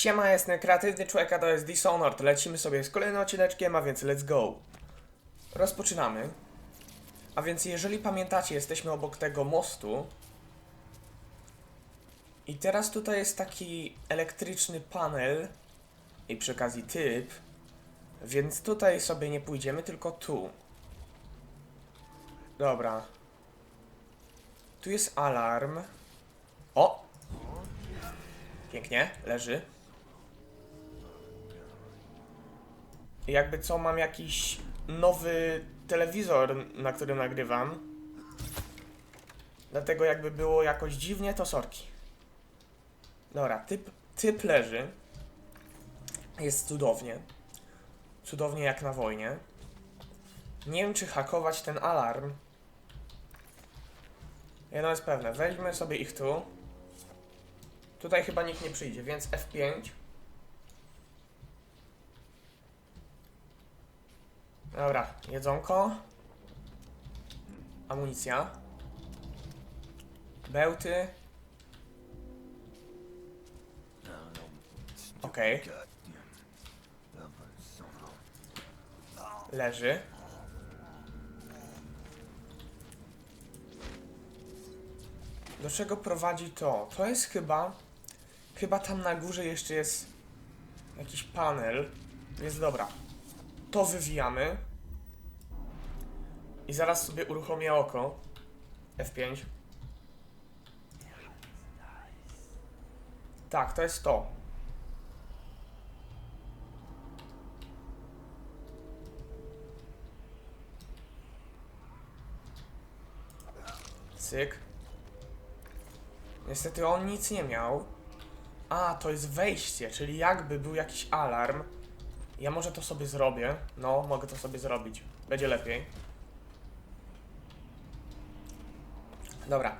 Siema, jestem kreatywny człowiek, a to jest Dishonored. Lecimy sobie z kolejnym odcineczkiem, a więc let's go. Rozpoczynamy. A więc jeżeli pamiętacie, jesteśmy obok tego mostu. I teraz tutaj jest taki elektryczny panel i przy okazji typ. Więc tutaj sobie nie pójdziemy, tylko tu. Dobra. Tu jest alarm. O! Pięknie, leży. Jakby co, mam jakiś nowy telewizor, na którym nagrywam. Dlatego jakby było jakoś dziwnie, to sorki. Dobra, typ, typ leży. Jest cudownie. Cudownie jak na wojnie. Nie wiem, czy hakować ten alarm. Jedno jest pewne, weźmy sobie ich tu. Tutaj chyba nikt nie przyjdzie, więc F5. Dobra, jedzonko. Amunicja. Bełty. Okej. Leży. Do czego prowadzi to? To jest chyba... Chyba tam na górze jeszcze jest jakiś panel. Więc dobra. To wywijamy. I zaraz sobie uruchomię oko. F5. Tak, to jest to. Cyk. Niestety on nic nie miał. A, to jest wejście, czyli jakby był jakiś alarm. Ja może to sobie zrobię. No, mogę to sobie zrobić. Będzie lepiej. Dobra.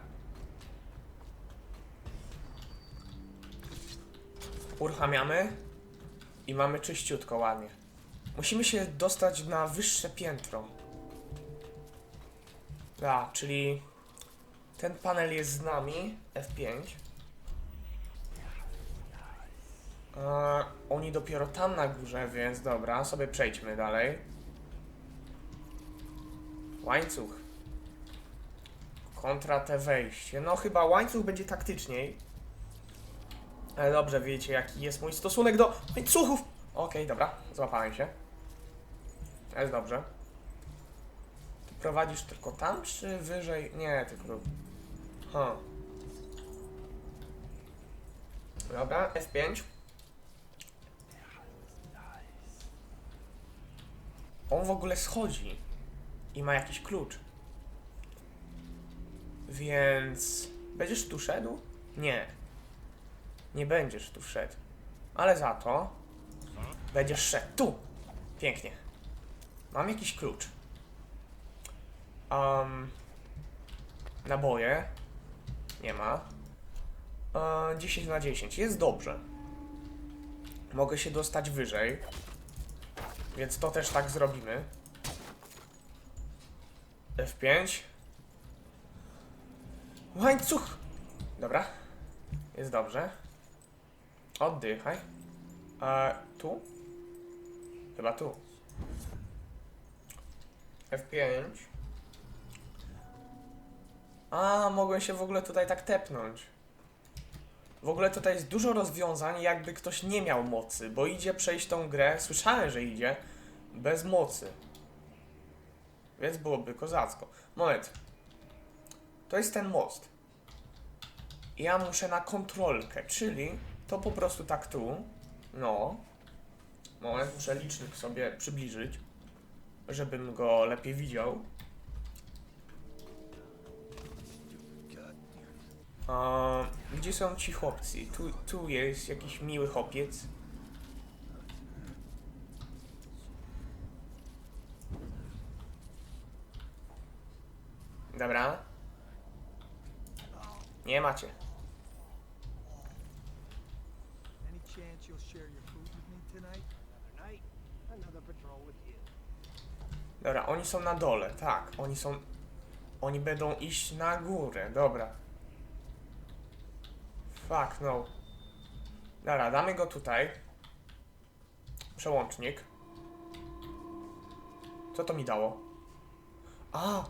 Uruchamiamy. I mamy czyściutko, ładnie. Musimy się dostać na wyższe piętro. A, czyli ten panel jest z nami. F5. E, oni dopiero tam na górze, więc dobra, sobie przejdźmy dalej. Łańcuch. Kontra te wejście. No chyba łańcuch będzie taktyczniej. Ale dobrze, wiecie jaki jest mój stosunek do łańcuchów. Okej, dobra, złapałem się. Jest dobrze. Ty prowadzisz tylko tam, czy wyżej? Nie, tylko... Ha. Dobra, F5. On w ogóle schodzi i ma jakiś klucz. Więc będziesz tu szedł? Nie. Nie będziesz tu szedł. Ale za to będziesz szedł tu. Pięknie. Mam jakiś klucz. Um, naboje. Nie ma. E, 10 na 10. Jest dobrze. Mogę się dostać wyżej. Więc to też tak zrobimy. F5. Łańcuch! Dobra. Jest dobrze. Oddychaj. A tu? Chyba tu. F5. A, mogłem się w ogóle tutaj tak tepnąć. W ogóle tutaj jest dużo rozwiązań, jakby ktoś nie miał mocy, bo idzie przejść tą grę, słyszałem, że idzie, bez mocy. Więc byłoby kozacko. Moment. To jest ten most. Ja muszę na kontrolkę, czyli to po prostu tak tu. No. Moment, muszę licznik sobie przybliżyć, żebym go lepiej widział. A, gdzie są ci chłopcy? Tu, tu jest jakiś miły chłopiec. Dobra. Nie macie. Any chance you'll share your food with me tonight? Another night, another patrol with you. Dobra, oni są na dole, tak. Oni są. Oni będą iść na górę, dobra. Fuck, no. Dobra, damy go tutaj. Przełącznik. Co to mi dało? A!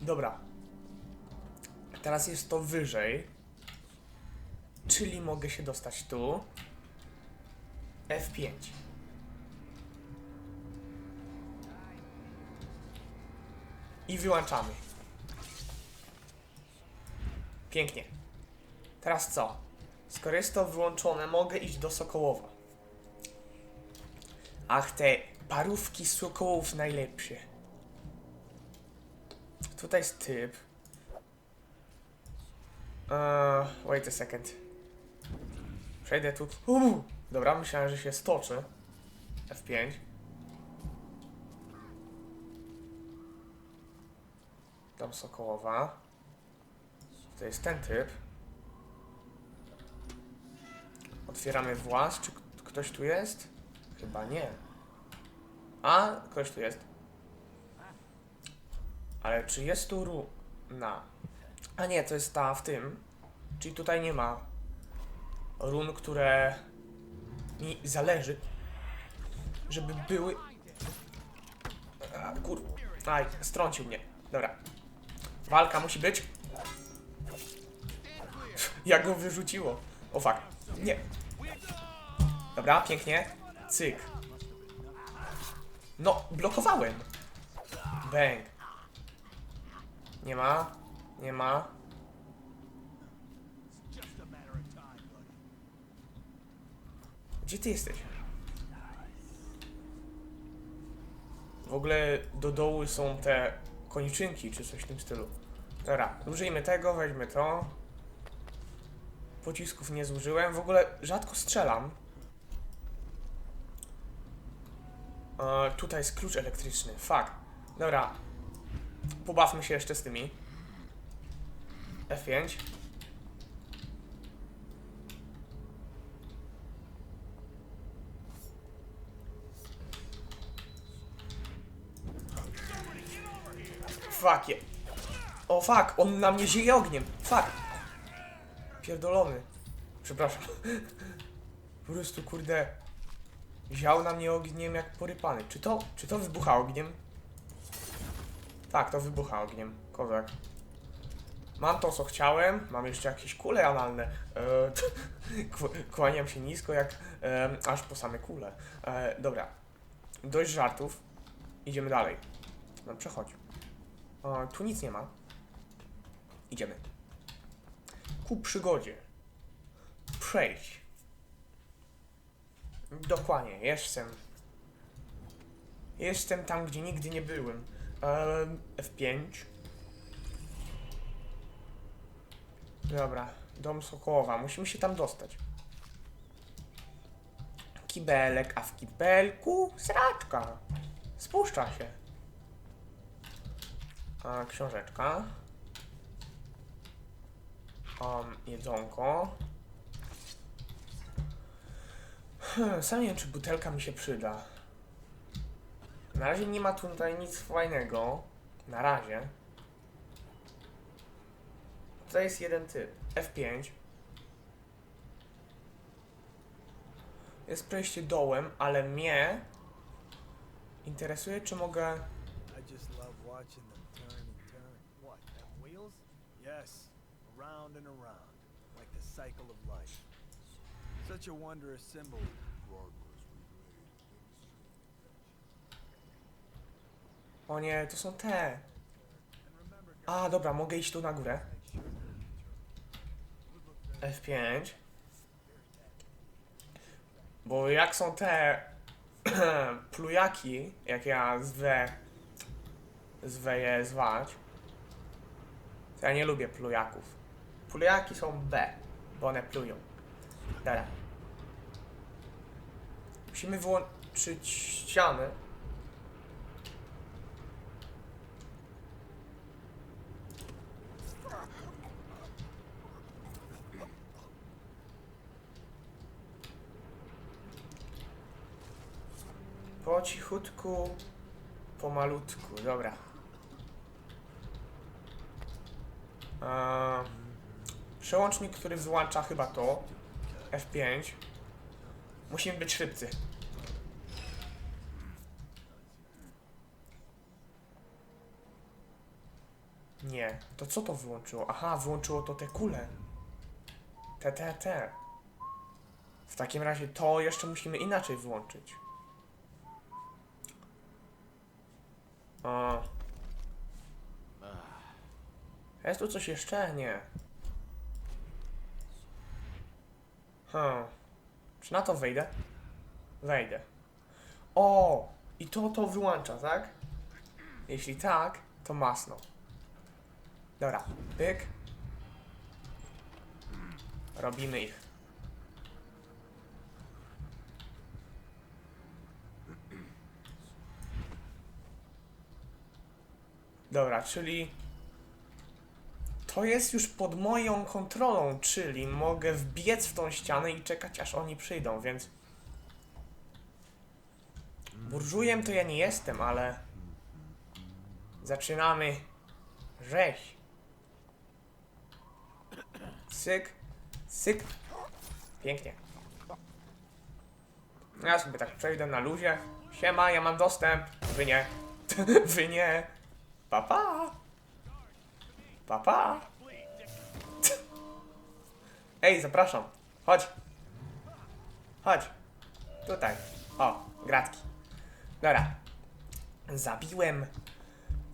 Dobra. Teraz jest to wyżej. Czyli mogę się dostać tu. F5. I wyłączamy. Pięknie. Teraz co? Skoro jest to wyłączone, mogę iść do Sokołowa. Ach, te parówki Sokołów najlepsze. Tutaj jest typ. Uh, wait a second. Przejdę tu. Uuu, dobra, myślałem, że się stoczy. F5. Dom Sokołowa. To jest ten typ. Otwieramy włas. Czy ktoś tu jest? Chyba nie. A, ktoś tu jest. Ale czy jest tu runa? A nie, to jest ta w tym. Czyli tutaj nie ma run, które mi zależy, żeby były. A, kur... Aj, strącił mnie. Dobra. Walka musi być. Jak go wyrzuciło. O fuck. Nie. Dobra, pięknie. Cyk. No, blokowałem. Bang. Nie ma. Nie ma. Gdzie ty jesteś? W ogóle do dołu są te koniczynki, czy coś w tym stylu. Dobra, użyjmy tego, weźmy to. Pocisków nie zużyłem. W ogóle rzadko strzelam. E, tutaj jest klucz elektryczny. Fuck. Dobra. Pobawmy się jeszcze z tymi. F5. Fuck je. O fuck, on na mnie zieje ogniem. Fuck. Pierdolony. Przepraszam. Po prostu kurde. Ział na mnie ogniem jak porypany. Czy to, czy to wybucha ogniem? Tak, to wybucha ogniem. Kozak. Mam to, co chciałem. Mam jeszcze jakieś kule analne. Kł- kłaniam się nisko, jak em, aż po same kule. E, dobra. Dość żartów. Idziemy dalej. No, przechodź. Tu nic nie ma. Idziemy. Ku przygodzie. Przejdź. Dokładnie, jestem. Jestem tam, gdzie nigdy nie byłem. Em, F5. Dobra, dom Sokołowa. Musimy się tam dostać. Kibelek, a w kibelku sraczka. Spuszcza się. A, książeczka. Um, jedzonko. Hmm, sam nie wiem, czy butelka mi się przyda. Na razie nie ma tutaj nic fajnego. Na razie. Tutaj jest jeden typ. F5. Jest przejście dołem, ale mnie interesuje, czy mogę... What, them wheels? Yes, around and around, like the cycle of life. Such a wondrous symbol. O nie, to są te. A, dobra, mogę iść tu na górę. F5. Bo jak są te plujaki, jak ja zwę, zwę je zwać, ja nie lubię plujaków. Plujaki są B, bo one plują. Dobra. Musimy wyłączyć ściany. Po cichutku, pomalutku, dobra. Przełącznik, który włącza chyba to. F5. Musimy być szybcy. Nie, to co to wyłączyło? Aha, wyłączyło to te kule. Te, te, te. W takim razie to jeszcze musimy inaczej wyłączyć. O. Jest tu coś jeszcze? Nie. Hmm. Czy na to wejdę? Wejdę. O! I to to wyłącza, tak? Jeśli tak, to masno. Dobra, pyk. Robimy ich. Dobra, czyli to jest już pod moją kontrolą, czyli mogę wbiec w tą ścianę i czekać aż oni przyjdą, więc burżujem to ja nie jestem, ale zaczynamy rzeź. Syk, syk. Pięknie. Ja sobie tak przejdę na luzie. Siema, ja mam dostęp. Wy nie. Wy nie. Papa. Papa. Ej, zapraszam. Chodź. Chodź. Tutaj. O, gratki. Dobra. Zabiłem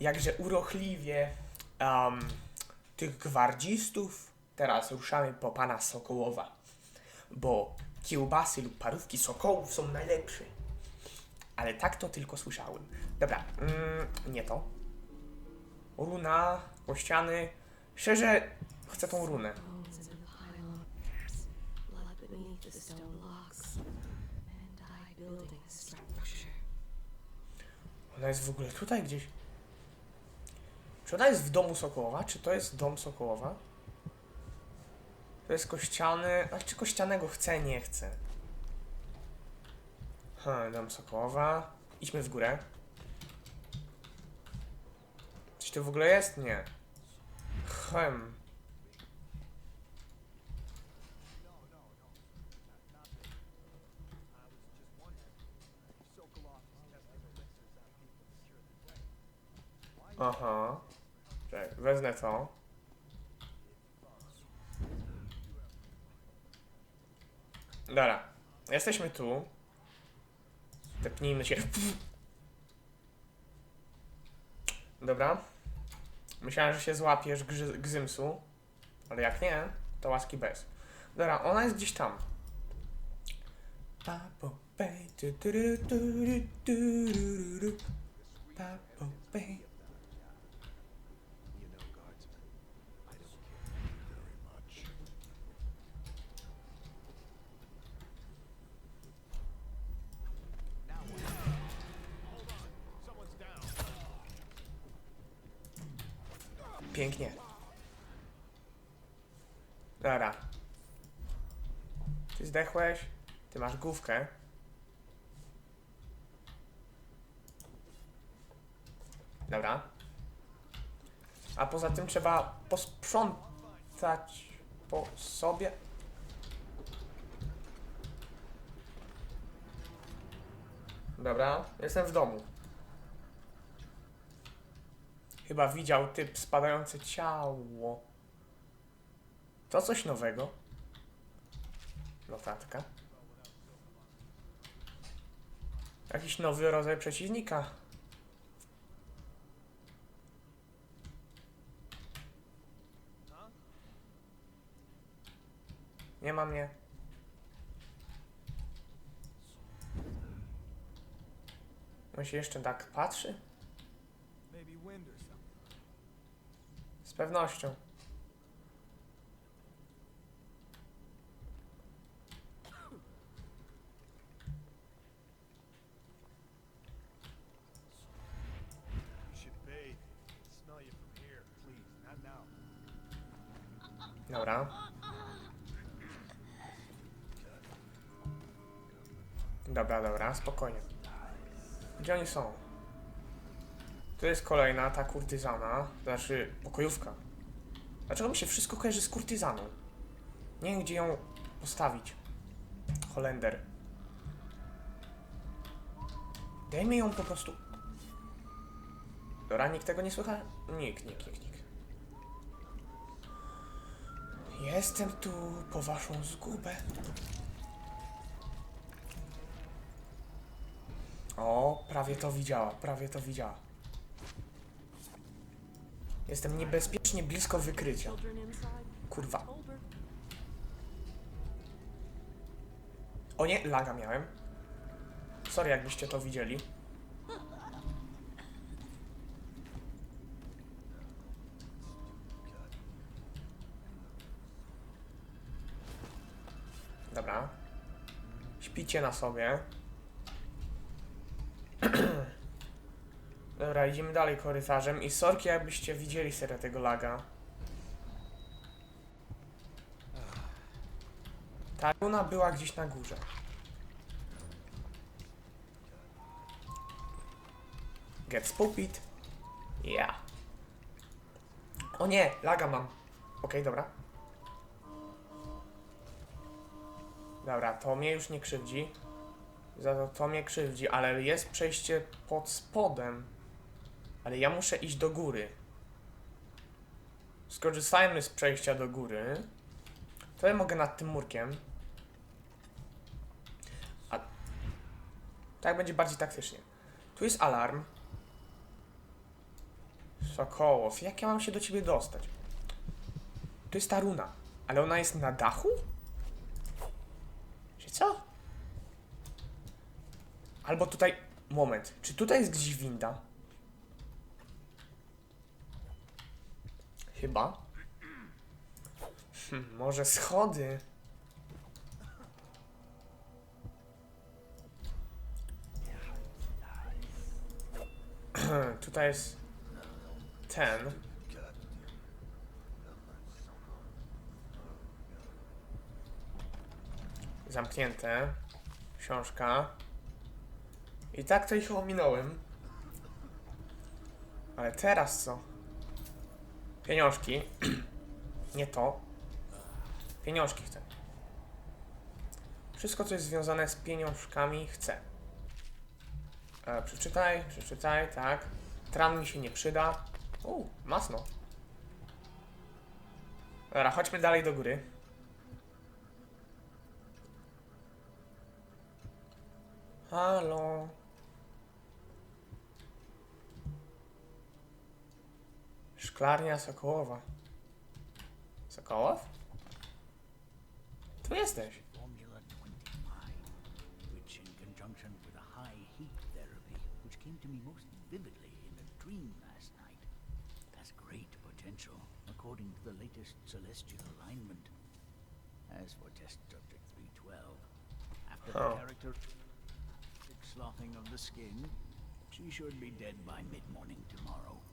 jakże urochliwie um, tych gwardzistów. Teraz ruszamy po pana Sokołowa. Bo kiełbasy lub parówki Sokołów są najlepsze. Ale tak to tylko słyszałem. Dobra, mm, nie to. Runa, po ściany. Szczerze, chcę tą runę. Ona jest w ogóle tutaj gdzieś. Czy ona jest w domu Sokołowa? Czy to jest dom Sokołowa? To jest kościany. A czy kościanego chcę, nie chcę? Hmm, dom Sokołowa. Idźmy w górę. Coś tu w ogóle jest? Nie. Hem. Aha. Czekaj, wezmę to. Dobra. Jesteśmy tu. Tepnijmy się. Dobra. Myślałem, że się złapiesz grzy- gzymsu. Ale jak nie, to łaski bez. Dobra, ona jest gdzieś tam. Papo, pej. Pięknie. Dobra. Ty zdechłeś, ty masz główkę. Dobra. A poza tym trzeba posprzątać po sobie. Dobra, jestem w domu. Chyba widział typ spadające ciało. To coś nowego. Notatka. Jakiś nowy rodzaj przeciwnika. Nie ma mnie. On się jeszcze tak patrzy? Maybe wind or something. Z pewnością. You should bathe. I can smell you from here. Please, not now. Dobra. Dobra, dobra, spokojnie. Gdzie oni są? Tu jest kolejna ta kurtyzana, znaczy pokojówka. Dlaczego mi się wszystko kojarzy z kurtyzaną? Nie wiem, gdzie ją postawić. Holender. Dajmy ją po prostu. Dobra, nikt tego nie słucha? Nikt, nikt, nikt, nikt. Jestem tu po waszą zgubę. O, prawie to widziała, prawie to widziała. Jestem niebezpiecznie blisko wykrycia. Kurwa. O nie, laga miałem. Sorry, jakbyście to widzieli. Dobra. Śpicie na sobie. Dobra, idziemy dalej korytarzem i sorki jakbyście widzieli serię tego laga. Ta runa była gdzieś na górze. Get spooped. Yeah. O nie, laga mam. Okej, dobra. Dobra, to mnie już nie krzywdzi. Za to to mnie krzywdzi, ale jest przejście pod spodem. Ale ja muszę iść do góry. Skorzystajmy z przejścia do góry. To ja mogę nad tym murkiem. A tak będzie bardziej taktycznie. Tu jest alarm. Sokołow, jak ja mam się do ciebie dostać? Tu jest ta runa, ale ona jest na dachu? Czy co? Albo tutaj. Moment, czy tutaj jest gdzieś winda? Chyba. Hmm, może schody? Tutaj jest ten. Zamknięte. Książka. I tak to ich ominąłem. Ale teraz co? Pieniążki. Nie to. Pieniążki chcę. Wszystko, co jest związane z pieniążkami, chcę. E, przeczytaj, przeczytaj, tak. Tran mi się nie przyda. U, masno. Dobra, chodźmy dalej do góry. Halo. Szklarnia Sokołowa. Sokołow? Tu jesteś. Formula 25, which in conjunction with a high heat therapy, which came to me most vividly in a dream last night, has great potential according to the latest celestial alignment. As for test subject 312, after Oh. the character sloughing of the skin, she should be dead by mid-morning tomorrow.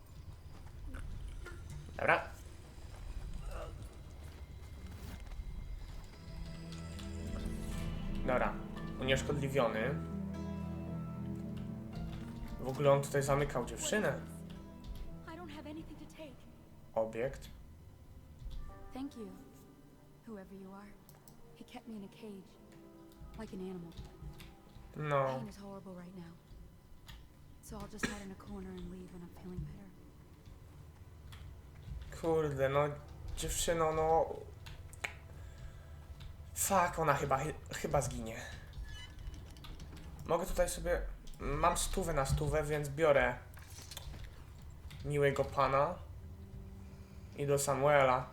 Dobra. Dobra. Unieszkodliwiony. W ogóle on tutaj zamykał dziewczynę. Obiekt. Thank you, whoever you are. He kept me in a cage, like an animal. No. Pain is horrible right now. So I'll just hide in a corner and leave when I'm feeling better. Kurde, no. Dziewczyno, no. Fuck, ona chyba, chyba zginie. Mogę tutaj sobie... Mam stówę na stówę, więc biorę miłego pana i do Samuela.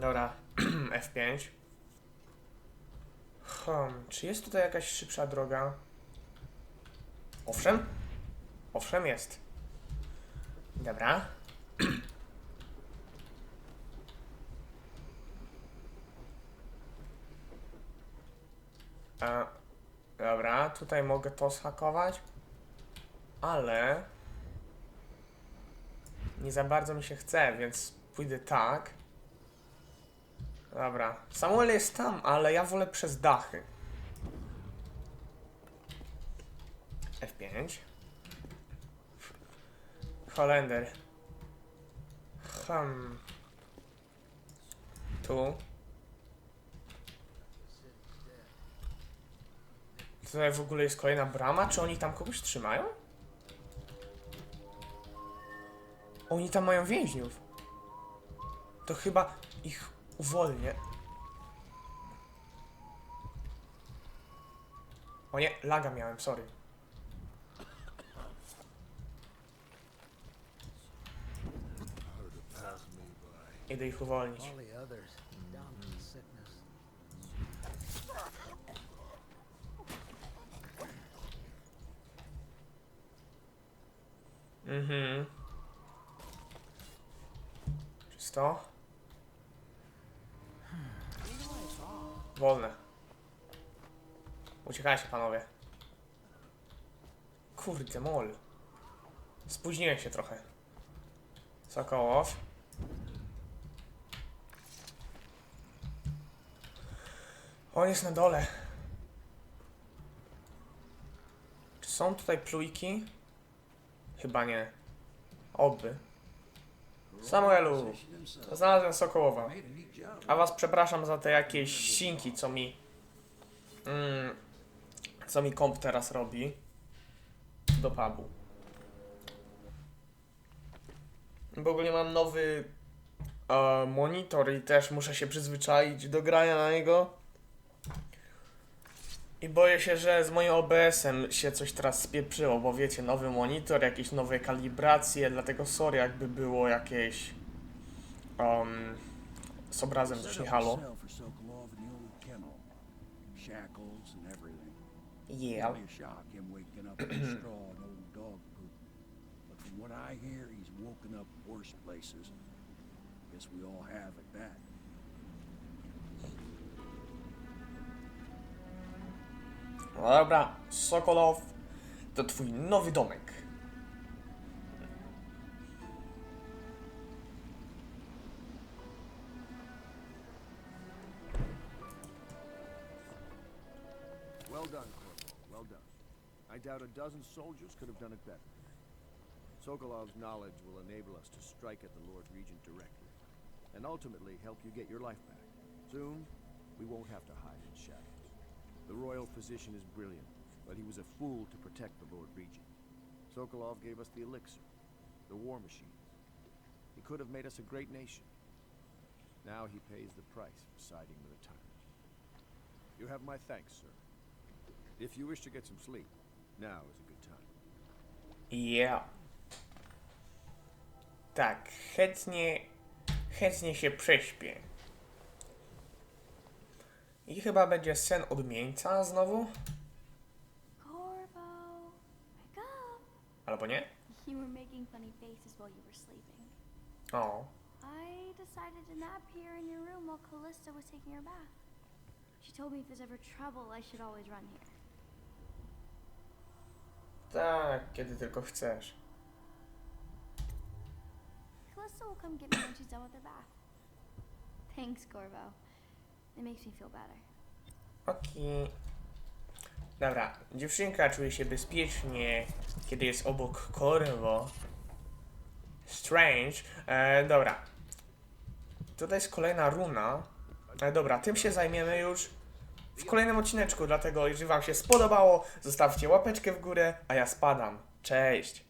Dobra, F5. Hmm, czy jest tutaj jakaś szybsza droga? Owszem? Owszem jest. Dobra. Dobra, tutaj mogę to schakować, ale nie za bardzo mi się chce, więc pójdę tak. Dobra, Samuel jest tam, ale ja wolę przez dachy. F5. Holender. Hmm. Tu. Tutaj w ogóle jest kolejna brama? Czy oni tam kogoś trzymają? Oni tam mają więźniów. To chyba ich uwolnię. O nie, laga miałem, sorry. Idę ich uwolnić. Mhm. Czysto? Wolne. Uciekajcie, panowie. Kurde, mol. Spóźniłem się trochę. Sokołow. On jest na dole. Czy są tutaj plujki? Chyba nie. Oby. Samuelu, znalazłem Sokołowa. A was przepraszam za te jakieś sinki, co mi... Mm, co mi komp teraz robi. Do pubu. W ogóle mam nowy e, monitor i też muszę się przyzwyczaić do grania na niego. I boję się, że z moim OBS-em się coś teraz spieprzyło, bo wiecie, nowy monitor, jakieś nowe kalibracje, dlatego sorry jakby było jakieś um, z obrazem też nie halo. Yeah. No dobra, Sokolow, to twój nowy domek. Well done, Corporal. Well done. I doubt a dozen soldiers could have done it better. Sokolov's knowledge will enable us to strike at the Lord Regent directly, and ultimately help you get your life back. Soon, we won't have to hide in shadows. The royal physician is brilliant, but he was a fool to protect the Lord Regent. Sokolov gave us the elixir, the war machine. He could have made us a great nation. Now he pays the price for siding with a tyrant. You have my thanks, sir. If you wish to get some sleep, now is a good time. Yeah. Tak, chętnie, chętnie się prześpię. I chyba będzie sen odmieńca znowu? Albo nie? You were making funny faces while you were sleeping. O. I decided to nap here in your room while Callista was taking her bath. She told me if there's ever trouble, I should always run here. Tak, kiedy tylko chcesz. Callista will come get me when she's done with her bath. Thanks, Corvo. It makes me feel better. Dobra, dziewczynka czuje się bezpiecznie, kiedy jest obok Corvo. Strange. E, dobra. Tutaj jest kolejna runa. E, dobra, tym się zajmiemy już w kolejnym odcineczku, dlatego jeżeli wam się spodobało, zostawcie łapeczkę w górę, a ja spadam. Cześć!